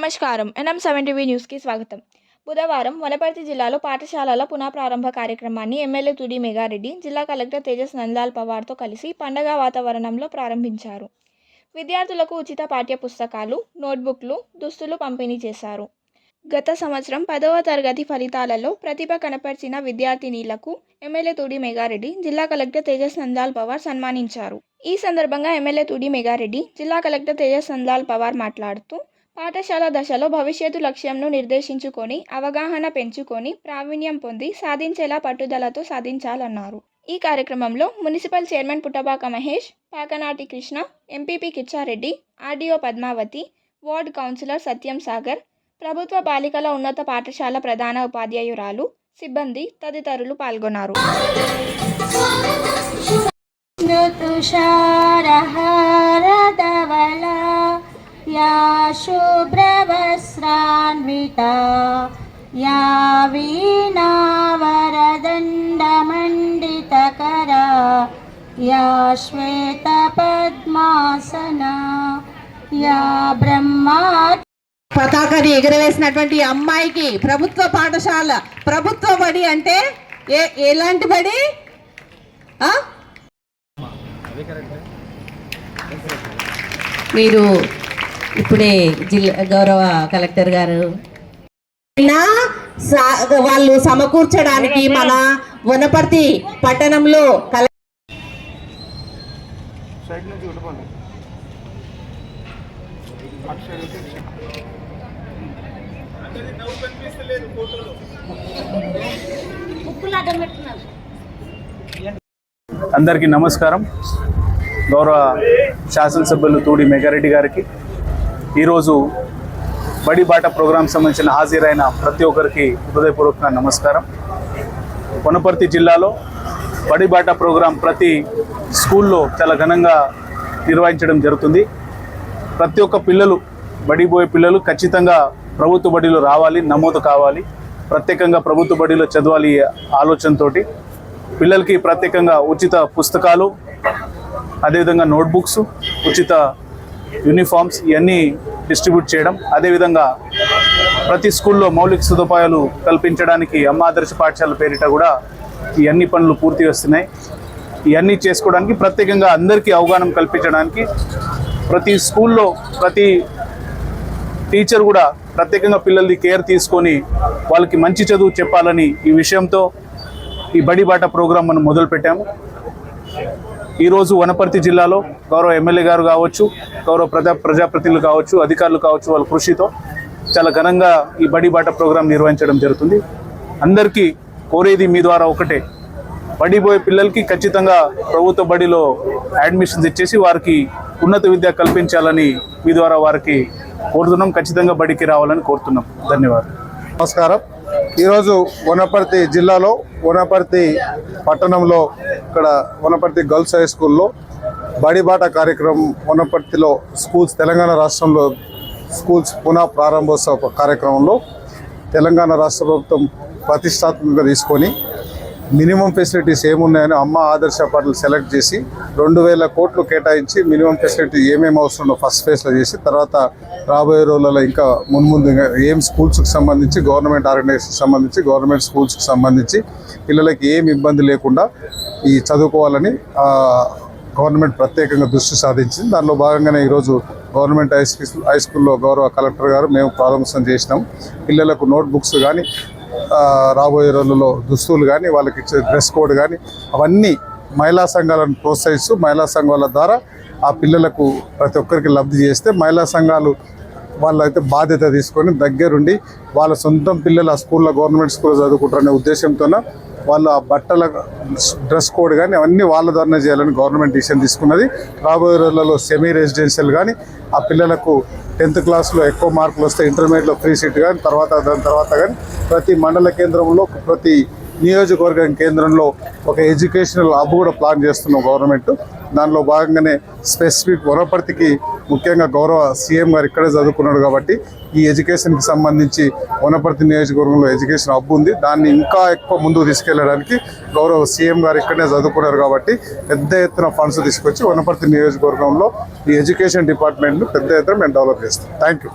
నమస్కారం. NM seven TV న్యూస్కి స్వాగతం. బుధవారం వనపర్తి జిల్లాలో పాఠశాలల పునఃప్రారంభ కార్యక్రమాన్ని ఎమ్మెల్యే తుడి మెగారెడ్డి జిల్లా కలెక్టర్ తేజస్ నందాల్ పవార్తో కలిసి పండగ వాతావరణంలో ప్రారంభించారు. విద్యార్థులకు ఉచిత పాఠ్య పుస్తకాలు నోట్బుక్లు దుస్తులు పంపిణీ చేశారు. గత సంవత్సరం పదవ తరగతి ఫలితాలలో ప్రతిభ కనపరిచిన విద్యార్థినీలకు ఎమ్మెల్యే తుడి మెగారెడ్డి జిల్లా కలెక్టర్ తేజస్ నందాల్ పవార్ సన్మానించారు. ఈ సందర్భంగా ఎమ్మెల్యే తుడి మెగారెడ్డి జిల్లా కలెక్టర్ తేజస్ నందాల్ పవార్ మాట్లాడుతూ పాఠశాల దశలో భవిష్యత్తు లక్ష్యంను నిర్దేశించుకొని అవగాహన పెంచుకొని ప్రావీణ్యం పొంది సాధించేలా పట్టుదలతో సాధించాలన్నారు. ఈ కార్యక్రమంలో municipal chairman Puttabaka Mahesh Pakanati Krishna MPP Kichchareddy RDO Padmavathi ward councillor Satyam Sagar ప్రభుత్వ బాలికల ఉన్నత పాఠశాల ప్రధాన ఉపాధ్యాయురాలు సిబ్బంది తదితరులు పాల్గొన్నారు. या शुभ्रवस्त्रान्विता या वीणावरदण्डमण्डितकरा या श्वेतपद्मासना या ब्रह्मा పతాకాన్ని ఎగురవేసినటువంటి ఈ అమ్మాయికి ప్రభుత్వ పాఠశాల ప్రభుత్వ బడి అంటే ఏ ఎలాంటి బడి ఆ? మీరు ఇప్పుడే జిల్లా గౌరవ కలెక్టర్ గారు. వాళ్ళు సమకూర్చడానికి మన వనపర్తి పట్టణంలో కల అందరికీ నమస్కారం. గౌరవ శాసనసభ్యులు తూడి మెగారెడ్డి గారికి ఈరోజు బడి బాట ప్రోగ్రాం సంబంధించిన హాజరైన ప్రతి ఒక్కరికి హృదయపూర్వక నమస్కారం. వనపర్తి జిల్లాలో బడి బాట ప్రోగ్రాం ప్రతి స్కూల్లో చాలా ఘనంగా నిర్వహించడం జరుగుతుంది. ప్రతి ఒక్క పిల్లలు బడిపోయే పిల్లలు ఖచ్చితంగా ప్రభుత్వ బడిలో రావాలి నమోదు కావాలి. ప్రత్యేకంగా ప్రభుత్వ బడిలో చదవాలి ఆలోచనతో ఆలోచనతోటి. పిల్లలకి ప్రత్యేకంగా ఉచిత పుస్తకాలు అదేవిధంగా నోట్బుక్స్ ఉచిత యూనిఫామ్స్ ఇవన్నీ డిస్ట్రిబ్యూట్ చేయడం అదేవిధంగా ప్రతి స్కూల్లో మౌలిక సదుపాయాలు కల్పించడానికి అమ్మ ఆదర్శ పాఠశాల పేరిట కూడా ఈ అన్ని పనులు పూర్తి వస్తున్నాయి. ఇవన్నీ చేసుకోవడానికి ప్రత్యేకంగా అందరికీ అవగాహన కల్పించడానికి ప్రతి స్కూల్లో ప్రతి టీచర్ కూడా ప్రత్యేకంగా పిల్లలది కేర్ తీసుకొని వాళ్ళకి మంచి చదువు చెప్పాలని ఈ విషయంతో ఈ బడి బాట ప్రోగ్రాం మనం మొదలుపెట్టాము. ఈరోజు వనపర్తి జిల్లాలో గౌరవ ఎమ్మెల్యే గారు కావచ్చు గౌరవ ప్రజా ప్రజాప్రతినిధులు కావచ్చు అధికారులు కావచ్చు వాళ్ళ కృషితో చాలా ఘనంగా ఈ బడి బాట ప్రోగ్రాం నిర్వహించడం జరుగుతుంది. అందరికీ కోరేది మీ ద్వారా ఒకటే. బడిపోయే పిల్లలకి ఖచ్చితంగా ప్రభుత్వ బడిలో అడ్మిషన్స్ ఇచ్చేసి వారికి ఉన్నత విద్య కల్పించాలని మీ ద్వారా వారికి కోరుతున్నాం. ఖచ్చితంగా బడికి రావాలని కోరుతున్నాం. ధన్యవాదాలు. నమస్కారం. ఈరోజు వనపర్తి జిల్లాలో వనపర్తి పట్టణంలో ఇక్కడ వనపర్తి గర్ల్స్ హై స్కూల్లో బడిబాట కార్యక్రమం వనపర్తిలో స్కూల్స్ తెలంగాణ రాష్ట్రంలో స్కూల్స్ పునః ప్రారంభోత్సవ కార్యక్రమంలో తెలంగాణ రాష్ట్ర ప్రభుత్వం ప్రతిష్టాత్మకంగా తీసుకొని మినిమం ఫెసిలిటీస్ ఏమున్నాయని అమ్మ ఆదర్శ పాటలు సెలెక్ట్ చేసి రెండు వేల కోట్లు కేటాయించి మినిమం ఫెసిలిటీ ఏమేమి అవసరమో ఫస్ట్ ఫేజ్లో చేసి తర్వాత రాబోయే రోజులలో ఇంకా మున్ముందు ఏం స్కూల్స్కి సంబంధించి గవర్నమెంట్ ఆర్గనైజేషన్ సంబంధించి గవర్నమెంట్ స్కూల్స్కి సంబంధించి పిల్లలకి ఏం ఇబ్బంది లేకుండా ఈ చదువుకోవాలని గవర్నమెంట్ ప్రత్యేకంగా దృష్టి సాధించింది. దానిలో భాగంగానే ఈరోజు గవర్నమెంట్ హై స్కూల్ హై స్కూల్లో గౌరవ కలెక్టర్ గారు మేము ప్రారంభం చేసినాం. పిల్లలకు నోట్బుక్స్ కానీ రాబోయే రోజుల్లో దుస్తులు కానీ వాళ్ళకి ఇచ్చే డ్రెస్ కోడ్ కానీ అవన్నీ మహిళా సంఘాలను ప్రోత్సహిస్తూ మహిళా సంఘాల ద్వారా ఆ పిల్లలకు ప్రతి ఒక్కరికి లబ్ధి చేస్తే మహిళా సంఘాలు వాళ్ళైతే బాధ్యత తీసుకొని దగ్గరుండి వాళ్ళ సొంతం పిల్లలు ఆ స్కూల్లో గవర్నమెంట్ స్కూల్లో చదువుకుంటారనే ఉద్దేశంతోన వాళ్ళు ఆ బట్టల డ్రెస్ కోడ్ కానీ అవన్నీ వాళ్ళ ధరణ చేయాలని గవర్నమెంట్ డిసిషన్ తీసుకున్నది. రాబోయే రోజులలో సెమీ రెసిడెన్షియల్ కానీ ఆ పిల్లలకు టెన్త్ క్లాస్లో ఎక్కువ మార్కులు వస్తే ఇంటర్మీడియట్లో ఫ్రీ సీట్ కానీ తర్వాత దాని తర్వాత కానీ ప్రతి మండల కేంద్రంలో ప్రతి నియోజకవర్గం కేంద్రంలో ఒక ఎడ్యుకేషనల్ హబ్ కూడా ప్లాన్ చేస్తున్నాం గవర్నమెంట్. దానిలో భాగంగానే స్పెసిఫిక్ వనపర్తికి ముఖ్యంగా గౌరవ సీఎం గారు ఇక్కడే చదువుకున్నాడు కాబట్టి ఈ ఎడ్యుకేషన్కి సంబంధించి వనపర్తి నియోజకవర్గంలో ఎడ్యుకేషన్ హబ్ ఉంది. దాన్ని ఇంకా ఎక్కువ ముందుకు తీసుకెళ్ళడానికి గౌరవ సీఎం గారు ఇక్కడనే చదువుకున్నారు కాబట్టి పెద్ద ఎత్తున ఫండ్స్ తీసుకొచ్చి వనపర్తి నియోజకవర్గంలో ఈ ఎడ్యుకేషన్ డిపార్ట్మెంట్ను పెద్ద ఎత్తున మేము డెవలప్ చేస్తాం. Thank you